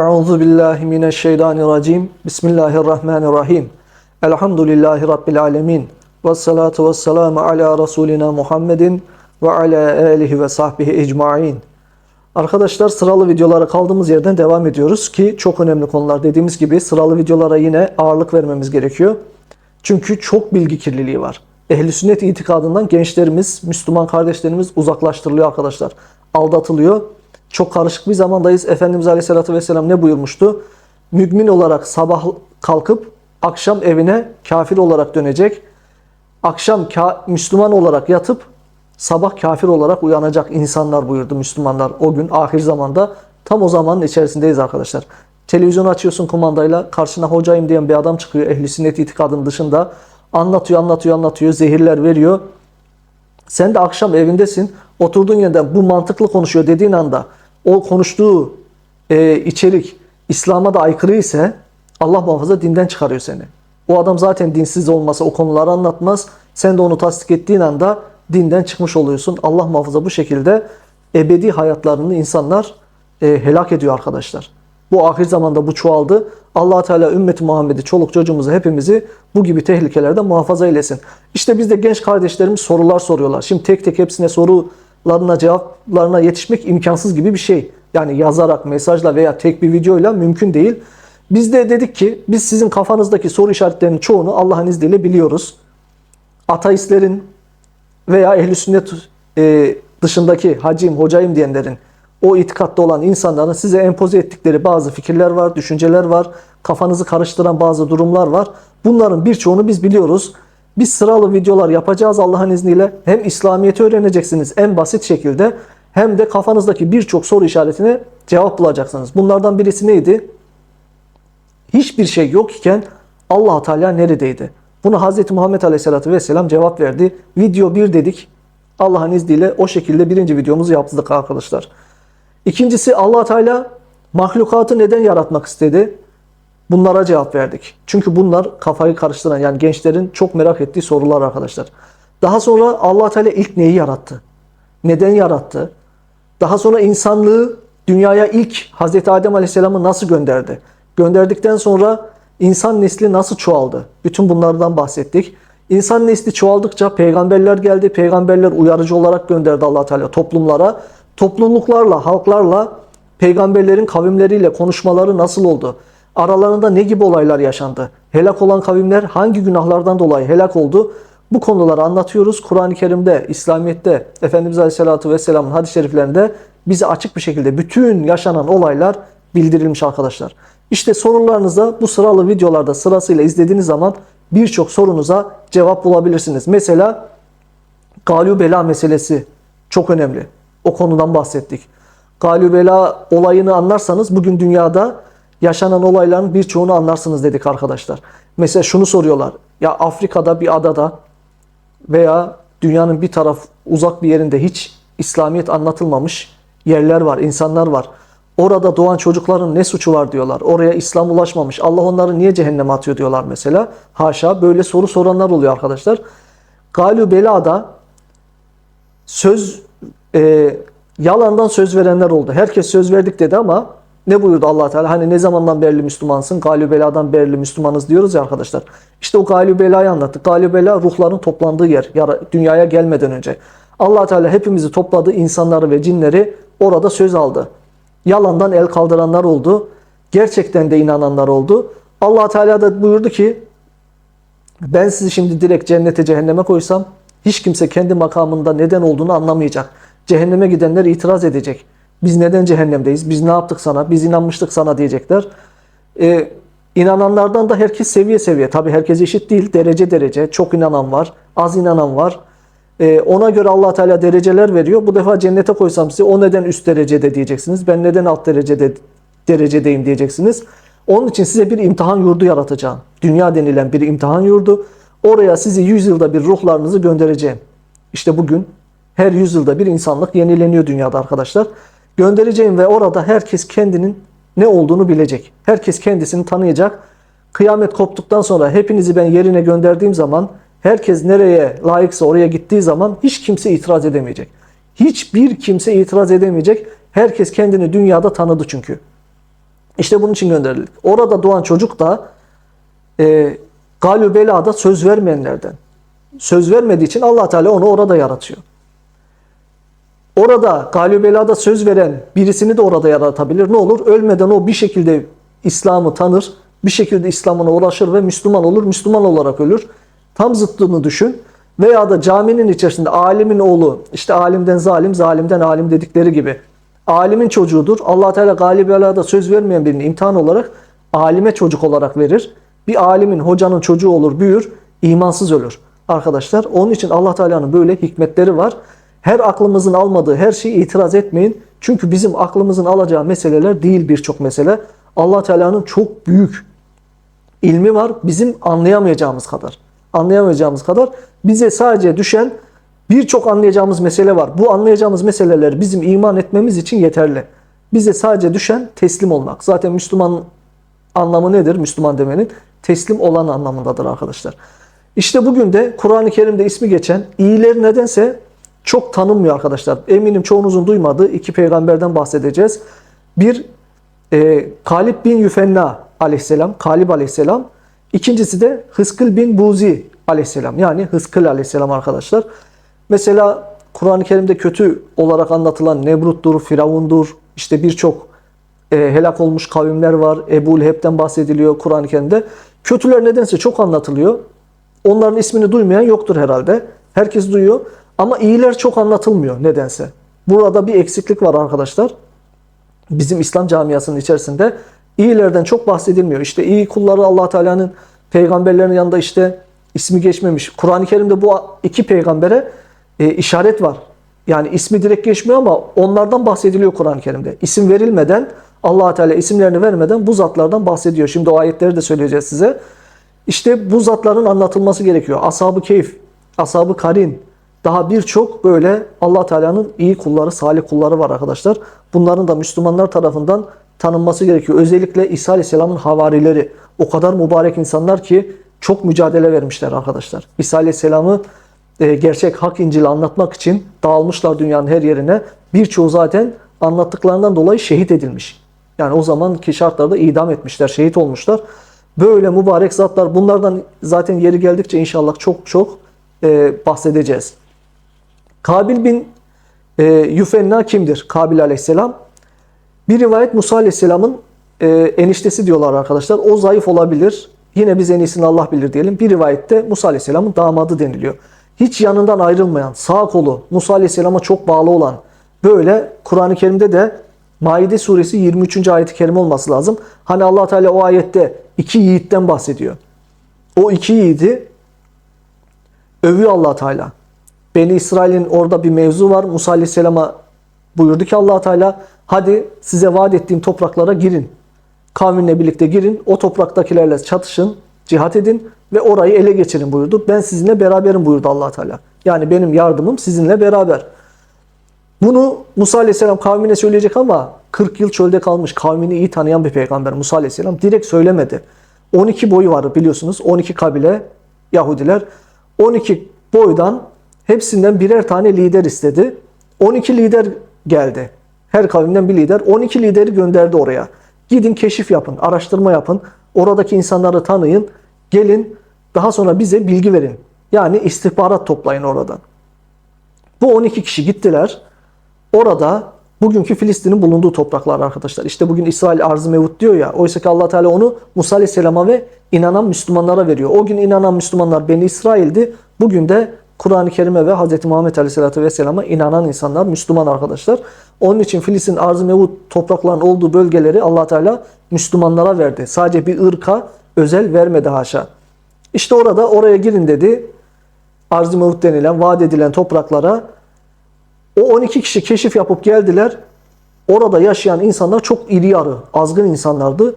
Euzu billahi mineşşeytanirracim. Bismillahirrahmanirrahim. Elhamdülillahi rabbil alamin. Ves salatu vesselamu ala rasulina Muhammedin ve ala alihi ve sahbihi ecmaîn. Arkadaşlar sıralı videolara kaldığımız yerden devam ediyoruz ki çok önemli konular. Dediğimiz gibi sıralı videolara yine ağırlık vermemiz gerekiyor. Çünkü çok bilgi kirliliği var. Ehli sünnet itikadından gençlerimiz, Müslüman kardeşlerimiz uzaklaştırılıyor arkadaşlar. Aldatılıyor. Çok karışık bir zamandayız. Efendimiz Aleyhisselatü Vesselam ne buyurmuştu? Mümin olarak sabah kalkıp akşam evine kafir olarak dönecek. Akşam Müslüman olarak yatıp sabah kafir olarak uyanacak insanlar buyurdu Müslümanlar o gün ahir zamanda. Tam o zamanın içerisindeyiz arkadaşlar. Televizyonu açıyorsun kumandayla karşına hocayım diyen bir adam çıkıyor ehli sünnet itikadının dışında. Anlatıyor anlatıyor anlatıyor zehirler veriyor. Sen de akşam evindesin. Oturduğun yerden bu mantıklı konuşuyor dediğin anda o konuştuğu e, içerik İslam'a da aykırı ise Allah muhafaza dinden çıkarıyor seni. O adam zaten dinsiz olmasa o konuları anlatmaz. Sen de onu tasdik ettiğin anda dinden çıkmış oluyorsun. Allah muhafaza bu şekilde ebedi hayatlarını insanlar e, helak ediyor arkadaşlar. Bu ahir zamanda bu çoğaldı. allah Teala ümmeti Muhammed'i, çoluk çocuğumuzu, hepimizi bu gibi tehlikelerden muhafaza eylesin. İşte bizde genç kardeşlerimiz sorular soruyorlar. Şimdi tek tek hepsine sorularına, cevaplarına yetişmek imkansız gibi bir şey. Yani yazarak, mesajla veya tek bir videoyla mümkün değil. Biz de dedik ki biz sizin kafanızdaki soru işaretlerinin çoğunu Allah'ın izniyle biliyoruz. Ateistlerin veya ehli sünnet e, dışındaki hacim, hocayım diyenlerin o itikatta olan insanların size empoze ettikleri bazı fikirler var, düşünceler var, kafanızı karıştıran bazı durumlar var. Bunların birçoğunu biz biliyoruz. Biz sıralı videolar yapacağız Allah'ın izniyle. Hem İslamiyet'i öğreneceksiniz en basit şekilde hem de kafanızdaki birçok soru işaretine cevap bulacaksınız. Bunlardan birisi neydi? Hiçbir şey yok iken allah Teala neredeydi? Bunu Hz. Muhammed Aleyhisselatü Vesselam cevap verdi. Video 1 dedik. Allah'ın izniyle o şekilde birinci videomuzu yaptık arkadaşlar. İkincisi allah Teala mahlukatı neden yaratmak istedi? Bunlara cevap verdik. Çünkü bunlar kafayı karıştıran yani gençlerin çok merak ettiği sorular arkadaşlar. Daha sonra allah Teala ilk neyi yarattı? Neden yarattı? Daha sonra insanlığı dünyaya ilk Hz. Adem Aleyhisselam'ı nasıl gönderdi? Gönderdikten sonra insan nesli nasıl çoğaldı? Bütün bunlardan bahsettik. İnsan nesli çoğaldıkça peygamberler geldi. Peygamberler uyarıcı olarak gönderdi allah Teala toplumlara. Topluluklarla, halklarla, peygamberlerin kavimleriyle konuşmaları nasıl oldu? Aralarında ne gibi olaylar yaşandı? Helak olan kavimler hangi günahlardan dolayı helak oldu? Bu konuları anlatıyoruz. Kur'an-ı Kerim'de, İslamiyet'te, Efendimiz Aleyhisselatü Vesselam'ın hadis-i şeriflerinde bize açık bir şekilde bütün yaşanan olaylar bildirilmiş arkadaşlar. İşte sorularınızda bu sıralı videolarda sırasıyla izlediğiniz zaman birçok sorunuza cevap bulabilirsiniz. Mesela galübela meselesi çok önemli. O konudan bahsettik. Galübela olayını anlarsanız bugün dünyada yaşanan olayların birçoğunu anlarsınız dedik arkadaşlar. Mesela şunu soruyorlar. Ya Afrika'da bir adada veya dünyanın bir taraf uzak bir yerinde hiç İslamiyet anlatılmamış yerler var, insanlar var. Orada doğan çocukların ne suçu var diyorlar. Oraya İslam ulaşmamış. Allah onları niye cehenneme atıyor diyorlar mesela. Haşa böyle soru soranlar oluyor arkadaşlar. Galü Bela'da söz e, yalandan söz verenler oldu. Herkes söz verdik dedi ama ne buyurdu allah Teala? Hani ne zamandan beri Müslümansın? Galü Bela'dan beri Müslümanız diyoruz ya arkadaşlar. İşte o Galü Bela'yı anlattık. Galü Bela ruhların toplandığı yer. Dünyaya gelmeden önce. allah Teala hepimizi topladı. insanları ve cinleri orada söz aldı. Yalandan el kaldıranlar oldu. Gerçekten de inananlar oldu. allah Teala da buyurdu ki ben sizi şimdi direkt cennete cehenneme koysam hiç kimse kendi makamında neden olduğunu anlamayacak. Cehenneme gidenler itiraz edecek. Biz neden cehennemdeyiz? Biz ne yaptık sana? Biz inanmıştık sana diyecekler. Ee, inananlardan da herkes seviye seviye. Tabi herkes eşit değil. Derece derece. Çok inanan var. Az inanan var. Ee, ona göre allah Teala dereceler veriyor. Bu defa cennete koysam size o neden üst derecede diyeceksiniz. Ben neden alt derecede derecedeyim diyeceksiniz. Onun için size bir imtihan yurdu yaratacağım. Dünya denilen bir imtihan yurdu. Oraya sizi 100 yılda bir ruhlarınızı göndereceğim. İşte bugün her yüzyılda bir insanlık yenileniyor dünyada arkadaşlar. Göndereceğim ve orada herkes kendinin ne olduğunu bilecek. Herkes kendisini tanıyacak. Kıyamet koptuktan sonra hepinizi ben yerine gönderdiğim zaman herkes nereye layıksa oraya gittiği zaman hiç kimse itiraz edemeyecek. Hiçbir kimse itiraz edemeyecek. Herkes kendini dünyada tanıdı çünkü. İşte bunun için gönderildik. Orada doğan çocuk da e, galü belada söz vermeyenlerden. Söz vermediği için allah Teala onu orada yaratıyor. Orada galü belada söz veren birisini de orada yaratabilir. Ne olur? Ölmeden o bir şekilde İslam'ı tanır, bir şekilde İslam'ına ulaşır ve Müslüman olur, Müslüman olarak ölür. Tam zıttını düşün. Veya da caminin içerisinde alimin oğlu, işte alimden zalim, zalimden alim dedikleri gibi. Alimin çocuğudur. allah Teala galib belada söz vermeyen birini imtihan olarak alime çocuk olarak verir. Bir alimin, hocanın çocuğu olur, büyür, imansız ölür. Arkadaşlar onun için allah Teala'nın böyle hikmetleri var. Her aklımızın almadığı her şeyi itiraz etmeyin. Çünkü bizim aklımızın alacağı meseleler değil birçok mesele. allah Teala'nın çok büyük ilmi var. Bizim anlayamayacağımız kadar. Anlayamayacağımız kadar. Bize sadece düşen birçok anlayacağımız mesele var. Bu anlayacağımız meseleler bizim iman etmemiz için yeterli. Bize sadece düşen teslim olmak. Zaten Müslüman anlamı nedir? Müslüman demenin teslim olan anlamındadır arkadaşlar. İşte bugün de Kur'an-ı Kerim'de ismi geçen iyiler nedense çok tanınmıyor arkadaşlar. Eminim çoğunuzun duymadığı iki peygamberden bahsedeceğiz. Bir e, Kalib bin Yüfenna aleyhisselam, Kalib aleyhisselam. İkincisi de Hıskıl bin Buzi aleyhisselam. Yani Hıskıl aleyhisselam arkadaşlar. Mesela Kur'an-ı Kerim'de kötü olarak anlatılan Nebrut'tur, Firavun'dur, işte birçok e, helak olmuş kavimler var. Ebu Leheb'den bahsediliyor Kur'an-ı Kerim'de. Kötüler nedense çok anlatılıyor. Onların ismini duymayan yoktur herhalde. Herkes duyuyor. Ama iyiler çok anlatılmıyor nedense. Burada bir eksiklik var arkadaşlar. Bizim İslam camiasının içerisinde iyilerden çok bahsedilmiyor. İşte iyi kulları Allah Teala'nın peygamberlerin yanında işte ismi geçmemiş. Kur'an-ı Kerim'de bu iki peygambere e, işaret var. Yani ismi direkt geçmiyor ama onlardan bahsediliyor Kur'an-ı Kerim'de. İsim verilmeden Allah Teala isimlerini vermeden bu zatlardan bahsediyor. Şimdi o ayetleri de söyleyeceğiz size. İşte bu zatların anlatılması gerekiyor. Ashab-ı Keyif, Ashab-ı Karin, daha birçok böyle Allah Teala'nın iyi kulları, salih kulları var arkadaşlar. Bunların da Müslümanlar tarafından tanınması gerekiyor. Özellikle İsa Aleyhisselam'ın havarileri. O kadar mübarek insanlar ki çok mücadele vermişler arkadaşlar. İsa Aleyhisselam'ı e, gerçek hak İncil'i anlatmak için dağılmışlar dünyanın her yerine. Birçoğu zaten anlattıklarından dolayı şehit edilmiş. Yani o zamanki şartlarda idam etmişler, şehit olmuşlar. Böyle mübarek zatlar bunlardan zaten yeri geldikçe inşallah çok çok e, bahsedeceğiz. Kabil bin e, Yüfenna kimdir? Kabil aleyhisselam. Bir rivayet Musa aleyhisselamın e, eniştesi diyorlar arkadaşlar. O zayıf olabilir. Yine biz en iyisini Allah bilir diyelim. Bir rivayette Musa aleyhisselamın damadı deniliyor. Hiç yanından ayrılmayan, sağ kolu Musa aleyhisselama çok bağlı olan böyle Kur'an-ı Kerim'de de Maide suresi 23. ayeti kerime olması lazım. Hani allah Teala o ayette iki yiğitten bahsediyor. O iki yiğidi övüyor allah Teala. Beni İsrail'in orada bir mevzu var. Musa Aleyhisselam'a buyurdu ki allah Teala hadi size vaat ettiğim topraklara girin. Kavminle birlikte girin. O topraktakilerle çatışın, cihat edin ve orayı ele geçirin buyurdu. Ben sizinle beraberim buyurdu allah Teala. Yani benim yardımım sizinle beraber. Bunu Musa Aleyhisselam kavmine söyleyecek ama 40 yıl çölde kalmış kavmini iyi tanıyan bir peygamber Musa Aleyhisselam direkt söylemedi. 12 boyu var biliyorsunuz. 12 kabile Yahudiler. 12 boydan hepsinden birer tane lider istedi. 12 lider geldi. Her kavimden bir lider. 12 lideri gönderdi oraya. Gidin keşif yapın, araştırma yapın. Oradaki insanları tanıyın. Gelin daha sonra bize bilgi verin. Yani istihbarat toplayın oradan. Bu 12 kişi gittiler. Orada bugünkü Filistin'in bulunduğu topraklar arkadaşlar. İşte bugün İsrail arz mevut diyor ya. Oysa ki allah Teala onu Musa Aleyhisselam'a ve inanan Müslümanlara veriyor. O gün inanan Müslümanlar Beni İsrail'di. Bugün de Kur'an-ı Kerim'e ve Hz. Muhammed Aleyhisselatü Vesselam'a inanan insanlar Müslüman arkadaşlar. Onun için Filistin arz mevut toprakların olduğu bölgeleri allah Teala Müslümanlara verdi. Sadece bir ırka özel vermedi haşa. İşte orada oraya girin dedi. Arz-ı mevut denilen, vaat edilen topraklara o 12 kişi keşif yapıp geldiler. Orada yaşayan insanlar çok iri yarı, azgın insanlardı.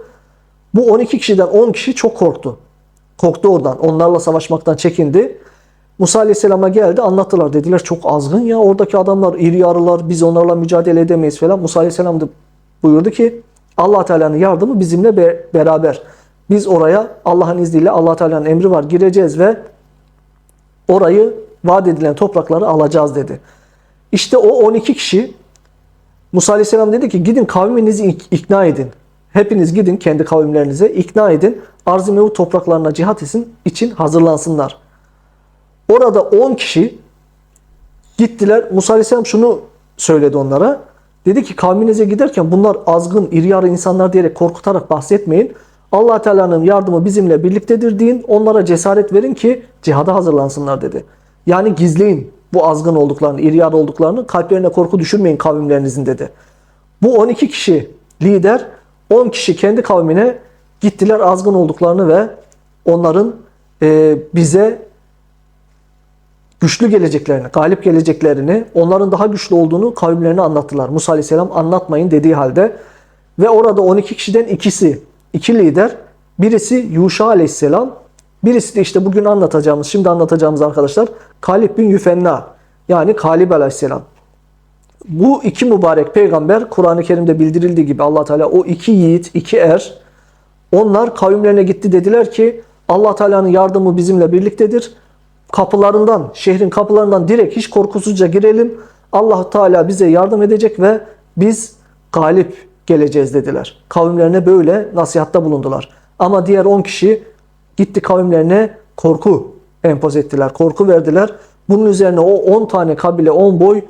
Bu 12 kişiden 10 kişi çok korktu. Korktu oradan. Onlarla savaşmaktan çekindi. Musa Aleyhisselam'a geldi anlattılar. Dediler çok azgın ya oradaki adamlar iri yarılar biz onlarla mücadele edemeyiz falan. Musa Aleyhisselam da buyurdu ki allah Teala'nın yardımı bizimle be beraber. Biz oraya Allah'ın izniyle allah Teala'nın emri var gireceğiz ve orayı vaat edilen toprakları alacağız dedi. İşte o 12 kişi Musa Aleyhisselam dedi ki gidin kavminizi ikna edin. Hepiniz gidin kendi kavimlerinize ikna edin. Arz-ı topraklarına cihat için hazırlansınlar. Orada 10 kişi gittiler. Musa Aleyhisselam şunu söyledi onlara. Dedi ki kavminize giderken bunlar azgın, iri yarı insanlar diyerek korkutarak bahsetmeyin. allah Teala'nın yardımı bizimle birliktedir deyin. Onlara cesaret verin ki cihada hazırlansınlar dedi. Yani gizleyin bu azgın olduklarını, iri yarı olduklarını. Kalplerine korku düşürmeyin kavimlerinizin dedi. Bu 12 kişi lider, 10 kişi kendi kavmine gittiler azgın olduklarını ve onların e, bize güçlü geleceklerini, galip geleceklerini, onların daha güçlü olduğunu kavimlerine anlattılar. Musa Aleyhisselam anlatmayın dediği halde ve orada 12 kişiden ikisi, iki lider, birisi Yuşa Aleyhisselam, birisi de işte bugün anlatacağımız, şimdi anlatacağımız arkadaşlar Kalib bin Yüfenna yani Kalib Aleyhisselam. Bu iki mübarek peygamber Kur'an-ı Kerim'de bildirildiği gibi allah Teala o iki yiğit, iki er onlar kavimlerine gitti dediler ki allah Teala'nın yardımı bizimle birliktedir. Kapılarından, şehrin kapılarından direkt hiç korkusuzca girelim. allah Teala bize yardım edecek ve biz galip geleceğiz dediler. Kavimlerine böyle nasihatta bulundular. Ama diğer 10 kişi gitti kavimlerine korku empoze ettiler, korku verdiler. Bunun üzerine o 10 tane kabile, 10 boy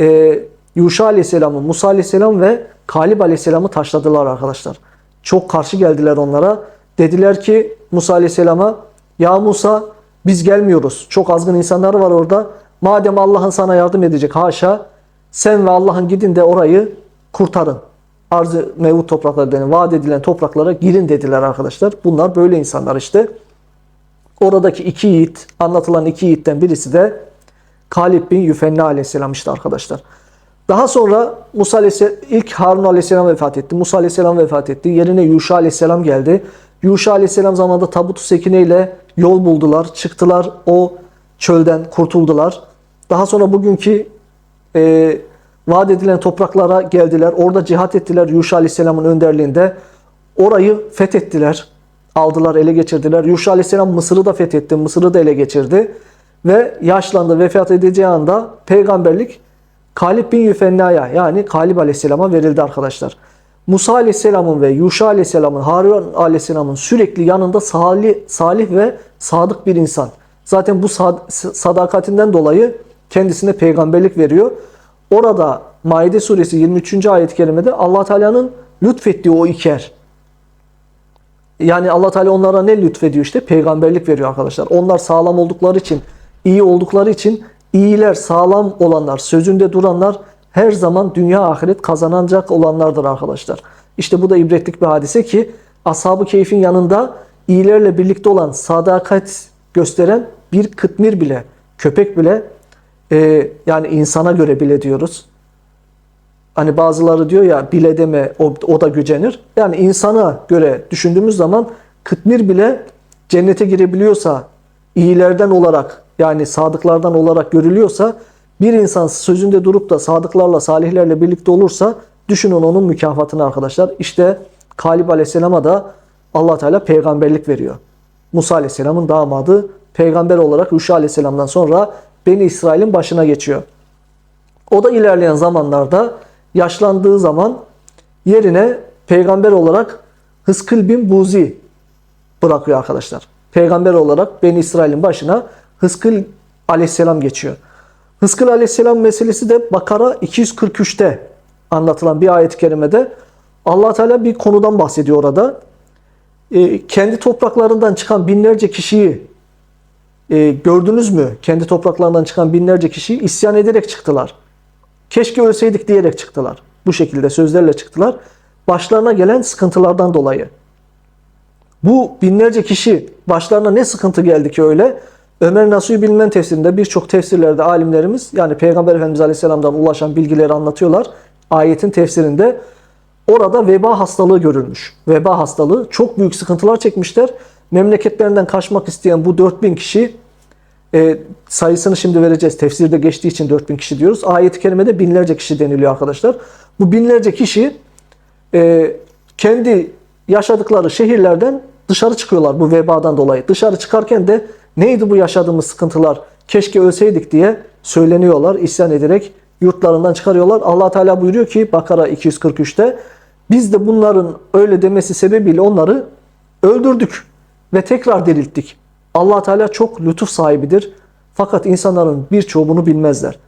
e, Yuşa Aleyhisselam'ı, Musa Aleyhisselam ve Kalib Aleyhisselam'ı taşladılar arkadaşlar. Çok karşı geldiler onlara. Dediler ki Musa Aleyhisselam'a ya Musa biz gelmiyoruz. Çok azgın insanlar var orada. Madem Allah'ın sana yardım edecek haşa sen ve Allah'ın gidin de orayı kurtarın. Arz-ı mevut toprakları denen vaat edilen topraklara girin dediler arkadaşlar. Bunlar böyle insanlar işte. Oradaki iki yiğit, anlatılan iki yiğitten birisi de Kalib bin Yüfenna aleyhisselam işte arkadaşlar. Daha sonra Musa aleyhisselam, ilk Harun aleyhisselam vefat etti. Musa aleyhisselam vefat etti. Yerine Yuşa aleyhisselam geldi. Yuşa aleyhisselam zamanında tabutu sekine ile yol buldular. Çıktılar o çölden kurtuldular. Daha sonra bugünkü e, vaat edilen topraklara geldiler. Orada cihat ettiler Yuşa aleyhisselamın önderliğinde. Orayı fethettiler. Aldılar, ele geçirdiler. Yuşa aleyhisselam Mısır'ı da fethetti. Mısır'ı da ele geçirdi. Ve yaşlandı, vefat edeceği anda peygamberlik Kalib bin Yüfenna'ya yani Kalib aleyhisselama verildi arkadaşlar. Musa aleyhisselamın ve Yuşa aleyhisselamın, Harun aleyhisselamın sürekli yanında salih, salih ve sadık bir insan. Zaten bu sad- sadakatinden dolayı kendisine peygamberlik veriyor. Orada Maide suresi 23. ayet-i kerimede Allah Teala'nın lütfettiği o iker. Yani Allah Teala onlara ne lütfediyor işte? Peygamberlik veriyor arkadaşlar. Onlar sağlam oldukları için, iyi oldukları için iyiler, sağlam olanlar, sözünde duranlar her zaman dünya ahiret kazanacak olanlardır arkadaşlar. İşte bu da ibretlik bir hadise ki ashab-ı keyfin yanında iyilerle birlikte olan sadakat gösteren bir kıtmir bile, köpek bile e, yani insana göre bile diyoruz. Hani bazıları diyor ya bile deme o, o da gücenir. Yani insana göre düşündüğümüz zaman kıtmir bile cennete girebiliyorsa iyilerden olarak yani sadıklardan olarak görülüyorsa bir insan sözünde durup da sadıklarla salihlerle birlikte olursa düşünün onun mükafatını arkadaşlar. İşte Kalib Aleyhisselam'a da allah Teala peygamberlik veriyor. Musa Aleyhisselam'ın damadı peygamber olarak Rüşa Aleyhisselam'dan sonra Beni İsrail'in başına geçiyor. O da ilerleyen zamanlarda yaşlandığı zaman yerine peygamber olarak Hıskıl bin Buzi bırakıyor arkadaşlar. Peygamber olarak Beni İsrail'in başına Hıskıl aleyhisselam geçiyor. Hıskıl aleyhisselam meselesi de Bakara 243'te anlatılan bir ayet-i kerimede allah Teala bir konudan bahsediyor orada. E, kendi topraklarından çıkan binlerce kişiyi e, gördünüz mü? Kendi topraklarından çıkan binlerce kişiyi isyan ederek çıktılar. Keşke ölseydik diyerek çıktılar. Bu şekilde sözlerle çıktılar. Başlarına gelen sıkıntılardan dolayı. Bu binlerce kişi başlarına ne sıkıntı geldi ki öyle? Ömer Nasuhi Bilmen tefsirinde birçok tefsirlerde alimlerimiz yani Peygamber Efendimiz Aleyhisselam'dan ulaşan bilgileri anlatıyorlar. Ayetin tefsirinde orada veba hastalığı görülmüş. Veba hastalığı çok büyük sıkıntılar çekmişler. Memleketlerinden kaçmak isteyen bu 4000 kişi e, sayısını şimdi vereceğiz. Tefsirde geçtiği için 4000 kişi diyoruz. Ayet-i kerimede binlerce kişi deniliyor arkadaşlar. Bu binlerce kişi e, kendi yaşadıkları şehirlerden dışarı çıkıyorlar bu vebadan dolayı. Dışarı çıkarken de neydi bu yaşadığımız sıkıntılar? Keşke ölseydik diye söyleniyorlar. isyan ederek yurtlarından çıkarıyorlar. Allah Teala buyuruyor ki Bakara 243'te Biz de bunların öyle demesi sebebiyle onları öldürdük ve tekrar dirilttik. allah Teala çok lütuf sahibidir. Fakat insanların birçoğu bunu bilmezler.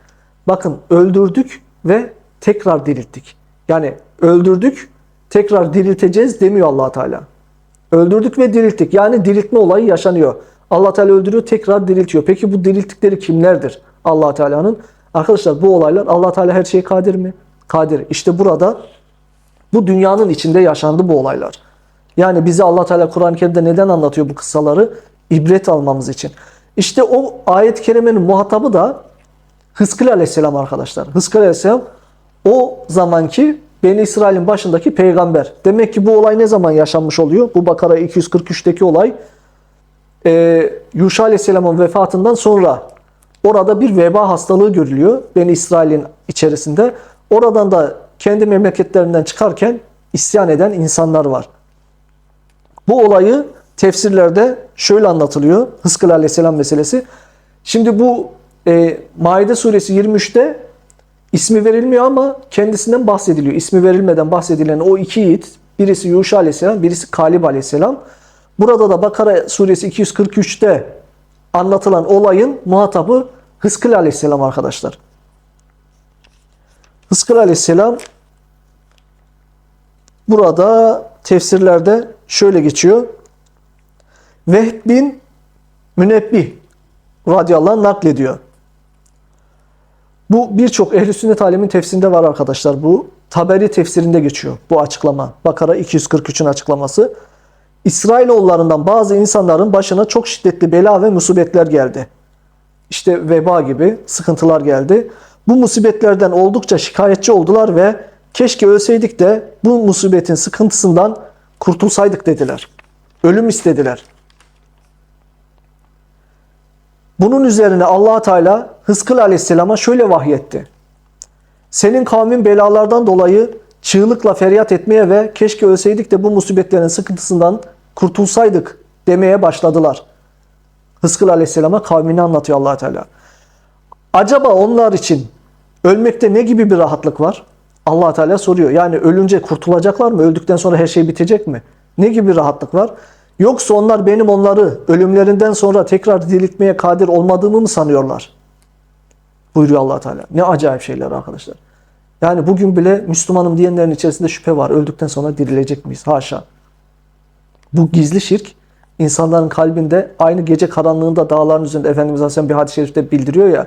Bakın öldürdük ve tekrar dirilttik. Yani öldürdük, tekrar dirilteceğiz demiyor allah Teala. Öldürdük ve dirilttik. Yani diriltme olayı yaşanıyor. Allah Teala öldürüyor, tekrar diriltiyor. Peki bu dirilttikleri kimlerdir? allah Teala'nın. Arkadaşlar bu olaylar allah Teala her şeye kadir mi? Kadir. İşte burada bu dünyanın içinde yaşandı bu olaylar. Yani bize allah Teala Kur'an-ı Kerim'de neden anlatıyor bu kıssaları? İbret almamız için. İşte o ayet-i kerimenin muhatabı da Hızkıl Aleyhisselam arkadaşlar. Hızkıl Aleyhisselam o zamanki Beni İsrail'in başındaki peygamber. Demek ki bu olay ne zaman yaşanmış oluyor? Bu Bakara 243'teki olay e, Yuşa Aleyhisselam'ın vefatından sonra orada bir veba hastalığı görülüyor. Beni İsrail'in içerisinde. Oradan da kendi memleketlerinden çıkarken isyan eden insanlar var. Bu olayı tefsirlerde şöyle anlatılıyor. Hızkıl Aleyhisselam meselesi. Şimdi bu e, Maide suresi 23'te ismi verilmiyor ama kendisinden bahsediliyor. İsmi verilmeden bahsedilen o iki yiğit birisi Yuşa Aleyhisselam, birisi Kalib Aleyhisselam. Burada da Bakara suresi 243'te anlatılan olayın muhatabı Hızkıl Aleyhisselam arkadaşlar. Hızkıl Aleyhisselam burada tefsirlerde şöyle geçiyor. Vehb bin Münebbih radıyallahu anh naklediyor. Bu birçok ehli sünnet alemin tefsirinde var arkadaşlar. Bu Taberi tefsirinde geçiyor bu açıklama. Bakara 243'ün açıklaması. İsrailoğullarından bazı insanların başına çok şiddetli bela ve musibetler geldi. İşte veba gibi sıkıntılar geldi. Bu musibetlerden oldukça şikayetçi oldular ve keşke ölseydik de bu musibetin sıkıntısından kurtulsaydık dediler. Ölüm istediler. Bunun üzerine allah Teala Hızkıl Aleyhisselam'a şöyle vahyetti. Senin kavmin belalardan dolayı çığlıkla feryat etmeye ve keşke ölseydik de bu musibetlerin sıkıntısından kurtulsaydık demeye başladılar. Hızkıl Aleyhisselam'a kavmini anlatıyor allah Teala. Acaba onlar için ölmekte ne gibi bir rahatlık var? allah Teala soruyor. Yani ölünce kurtulacaklar mı? Öldükten sonra her şey bitecek mi? Ne gibi bir rahatlık var? Yoksa onlar benim onları ölümlerinden sonra tekrar diriltmeye kadir olmadığımı mı sanıyorlar? Buyuruyor allah Teala. Ne acayip şeyler arkadaşlar. Yani bugün bile Müslümanım diyenlerin içerisinde şüphe var. Öldükten sonra dirilecek miyiz? Haşa. Bu gizli şirk insanların kalbinde aynı gece karanlığında dağların üzerinde Efendimiz Aleyhisselam bir hadis-i şerifte bildiriyor ya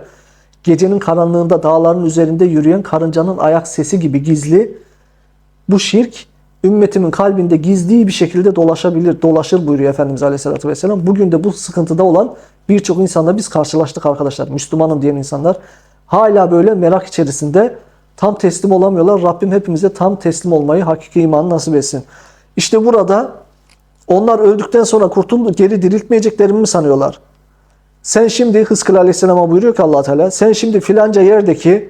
gecenin karanlığında dağların üzerinde yürüyen karıncanın ayak sesi gibi gizli bu şirk ümmetimin kalbinde gizli bir şekilde dolaşabilir, dolaşır buyuruyor Efendimiz Aleyhisselatü Vesselam. Bugün de bu sıkıntıda olan birçok insanla biz karşılaştık arkadaşlar. Müslümanım diyen insanlar hala böyle merak içerisinde tam teslim olamıyorlar. Rabbim hepimize tam teslim olmayı, hakiki imanı nasip etsin. İşte burada onlar öldükten sonra kurtuldu, geri diriltmeyeceklerini mi sanıyorlar? Sen şimdi Hızkıl Aleyhisselam'a buyuruyor ki allah Teala, sen şimdi filanca yerdeki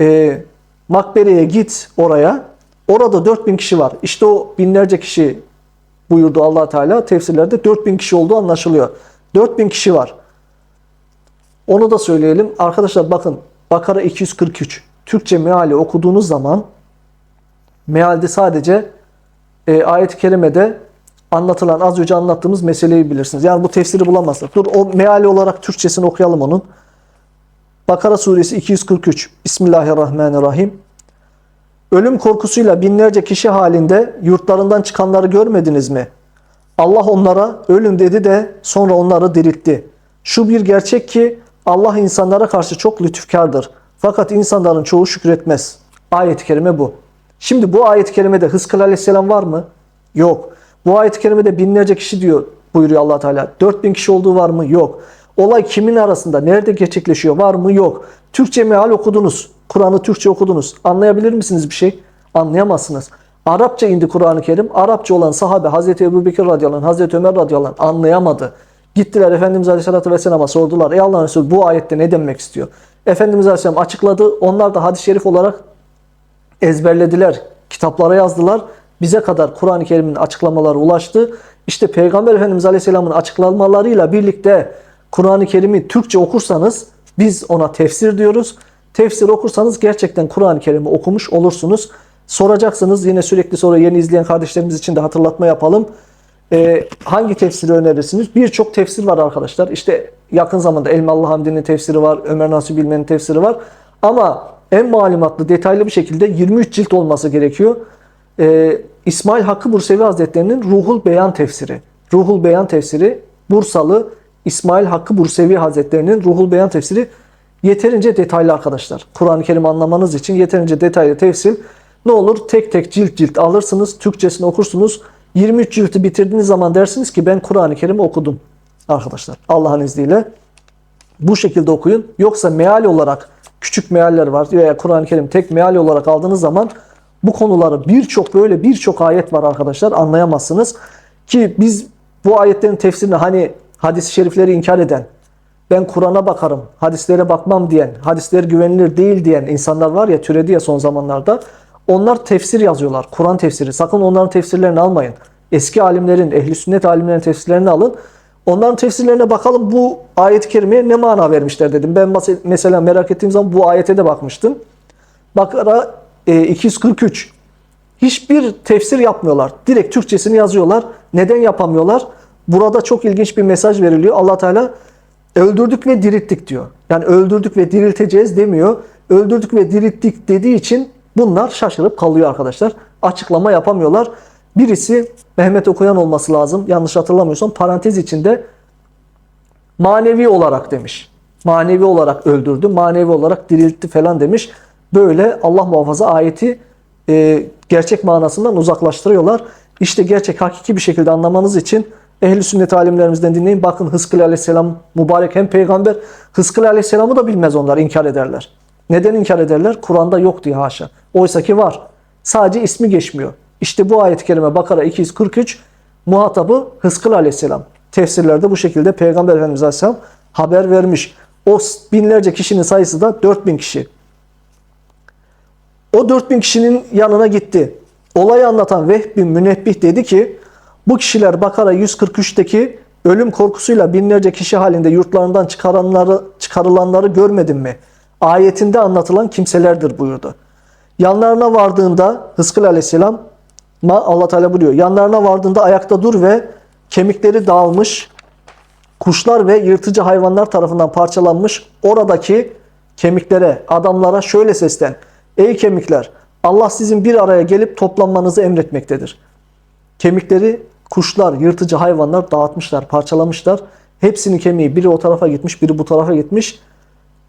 e, makbereye git oraya, Orada 4000 kişi var. İşte o binlerce kişi buyurdu allah Teala. Tefsirlerde 4000 kişi olduğu anlaşılıyor. 4000 kişi var. Onu da söyleyelim. Arkadaşlar bakın Bakara 243. Türkçe meali okuduğunuz zaman mealde sadece e, ayet-i kerimede anlatılan az önce anlattığımız meseleyi bilirsiniz. Yani bu tefsiri bulamazsınız. Dur o meali olarak Türkçesini okuyalım onun. Bakara suresi 243. Bismillahirrahmanirrahim. Ölüm korkusuyla binlerce kişi halinde yurtlarından çıkanları görmediniz mi? Allah onlara ölüm dedi de sonra onları diriltti. Şu bir gerçek ki Allah insanlara karşı çok lütufkardır. Fakat insanların çoğu şükretmez. Ayet-i kerime bu. Şimdi bu ayet-i kerimede Hızkıl aleyhisselam var mı? Yok. Bu ayet-i kerimede binlerce kişi diyor buyuruyor allah Teala. 4000 kişi olduğu var mı? Yok. Olay kimin arasında? Nerede gerçekleşiyor? Var mı? Yok. Türkçe meal okudunuz. Kur'an'ı Türkçe okudunuz. Anlayabilir misiniz bir şey? Anlayamazsınız. Arapça indi Kur'an-ı Kerim. Arapça olan sahabe Hazreti Ebu Bekir radıyallahu anh, Hazreti Ömer radıyallahu anh anlayamadı. Gittiler Efendimiz Aleyhisselatü Vesselam'a sordular. Ey Allah'ın Resulü bu ayette ne demek istiyor? Efendimiz Aleyhisselam açıkladı. Onlar da hadis-i şerif olarak ezberlediler. Kitaplara yazdılar. Bize kadar Kur'an-ı Kerim'in açıklamaları ulaştı. İşte Peygamber Efendimiz Aleyhisselam'ın açıklamalarıyla birlikte Kur'an-ı Kerim'i Türkçe okursanız biz ona tefsir diyoruz. Tefsir okursanız gerçekten Kur'an-ı Kerim'i okumuş olursunuz. Soracaksınız yine sürekli sonra yeni izleyen kardeşlerimiz için de hatırlatma yapalım. Ee, hangi tefsiri önerirsiniz? Birçok tefsir var arkadaşlar. İşte yakın zamanda Elmalı Hamdi'nin tefsiri var, Ömer Nasuh Bilmen'in tefsiri var. Ama en malumatlı, detaylı bir şekilde 23 cilt olması gerekiyor. Ee, İsmail Hakkı Bursevi Hazretleri'nin Ruhul Beyan tefsiri. Ruhul Beyan tefsiri Bursalı İsmail Hakkı Bursevi Hazretleri'nin Ruhul Beyan tefsiri yeterince detaylı arkadaşlar. Kur'an-ı Kerim anlamanız için yeterince detaylı tefsir. Ne olur tek tek cilt cilt alırsınız, Türkçesini okursunuz. 23 cilti bitirdiğiniz zaman dersiniz ki ben Kur'an-ı Kerim'i okudum arkadaşlar. Allah'ın izniyle. Bu şekilde okuyun. Yoksa meal olarak küçük mealler var veya Kur'an-ı Kerim tek meal olarak aldığınız zaman bu konuları birçok böyle birçok ayet var arkadaşlar anlayamazsınız. Ki biz bu ayetlerin tefsirini hani hadis-i şerifleri inkar eden, ben Kur'an'a bakarım, hadislere bakmam diyen, hadisler güvenilir değil diyen insanlar var ya türedi ya son zamanlarda. Onlar tefsir yazıyorlar. Kur'an tefsiri. Sakın onların tefsirlerini almayın. Eski alimlerin, ehli sünnet alimlerin tefsirlerini alın. Onların tefsirlerine bakalım bu ayet-i kerimeye ne mana vermişler dedim. Ben mesela merak ettiğim zaman bu ayete de bakmıştım. Bakara e, 243. Hiçbir tefsir yapmıyorlar. Direkt Türkçesini yazıyorlar. Neden yapamıyorlar? Burada çok ilginç bir mesaj veriliyor. Allah Teala öldürdük ve dirilttik diyor. Yani öldürdük ve dirilteceğiz demiyor. Öldürdük ve dirilttik dediği için bunlar şaşırıp kalıyor arkadaşlar. Açıklama yapamıyorlar. Birisi Mehmet Okuyan olması lazım. Yanlış hatırlamıyorsam parantez içinde manevi olarak demiş. Manevi olarak öldürdü, manevi olarak diriltti falan demiş. Böyle Allah muhafaza ayeti e, gerçek manasından uzaklaştırıyorlar. İşte gerçek hakiki bir şekilde anlamanız için ehli sünnet alimlerimizden dinleyin. Bakın Hızkıl aleyhisselam mübarek hem peygamber. Hızkıl aleyhisselamı da bilmez onlar inkar ederler. Neden inkar ederler? Kur'an'da yok diye haşa. Oysa ki var. Sadece ismi geçmiyor. İşte bu ayet-i kerime Bakara 243 muhatabı Hızkıl aleyhisselam. Tefsirlerde bu şekilde Peygamber Efendimiz aleyhisselam haber vermiş. O binlerce kişinin sayısı da 4000 kişi. O 4000 kişinin yanına gitti. Olayı anlatan Vehb bin Münebbih dedi ki bu kişiler Bakara 143'teki ölüm korkusuyla binlerce kişi halinde yurtlarından çıkaranları, çıkarılanları görmedin mi? Ayetinde anlatılan kimselerdir buyurdu. Yanlarına vardığında Hızkıl aleyhisselam Allah Teala buyuruyor. Yanlarına vardığında ayakta dur ve kemikleri dağılmış kuşlar ve yırtıcı hayvanlar tarafından parçalanmış oradaki kemiklere, adamlara şöyle seslen. Ey kemikler! Allah sizin bir araya gelip toplanmanızı emretmektedir. Kemikleri kuşlar, yırtıcı hayvanlar dağıtmışlar, parçalamışlar. Hepsinin kemiği biri o tarafa gitmiş, biri bu tarafa gitmiş.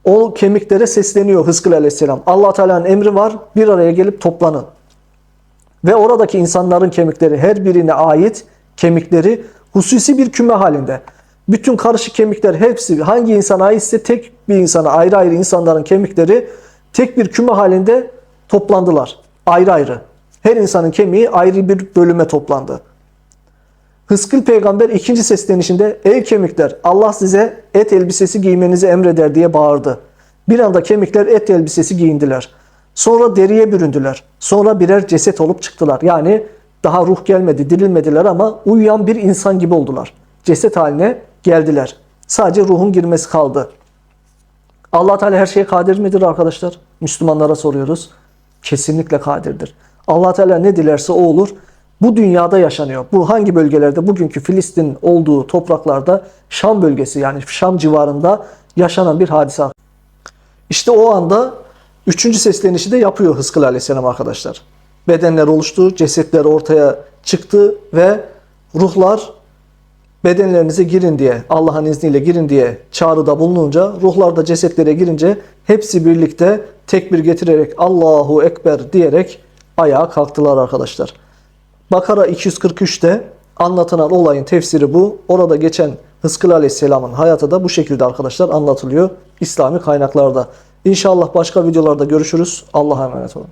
O kemiklere sesleniyor Hızkıl Aleyhisselam. allah Teala'nın emri var, bir araya gelip toplanın. Ve oradaki insanların kemikleri her birine ait kemikleri hususi bir küme halinde. Bütün karışık kemikler hepsi hangi insana aitse tek bir insana ayrı ayrı insanların kemikleri tek bir küme halinde toplandılar. Ayrı ayrı. Her insanın kemiği ayrı bir bölüme toplandı. Hıskıl peygamber ikinci seslenişinde ey kemikler Allah size et elbisesi giymenizi emreder diye bağırdı. Bir anda kemikler et elbisesi giyindiler. Sonra deriye büründüler. Sonra birer ceset olup çıktılar. Yani daha ruh gelmedi, dirilmediler ama uyuyan bir insan gibi oldular. Ceset haline geldiler. Sadece ruhun girmesi kaldı. Allah Teala her şeye kadir midir arkadaşlar? Müslümanlara soruyoruz. Kesinlikle kadirdir. Allah Teala ne dilerse o olur. Bu dünyada yaşanıyor. Bu hangi bölgelerde? Bugünkü Filistin olduğu topraklarda Şam bölgesi yani Şam civarında yaşanan bir hadise. İşte o anda üçüncü seslenişi de yapıyor Hızkıl Aleyhisselam arkadaşlar. Bedenler oluştu, cesetler ortaya çıktı ve ruhlar bedenlerinize girin diye, Allah'ın izniyle girin diye çağrıda bulununca, ruhlar da cesetlere girince hepsi birlikte tekbir getirerek Allahu Ekber diyerek ayağa kalktılar arkadaşlar. Bakara 243'te anlatılan olayın tefsiri bu. Orada geçen Hızkıl Aleyhisselam'ın hayatı da bu şekilde arkadaşlar anlatılıyor İslami kaynaklarda. İnşallah başka videolarda görüşürüz. Allah'a emanet olun.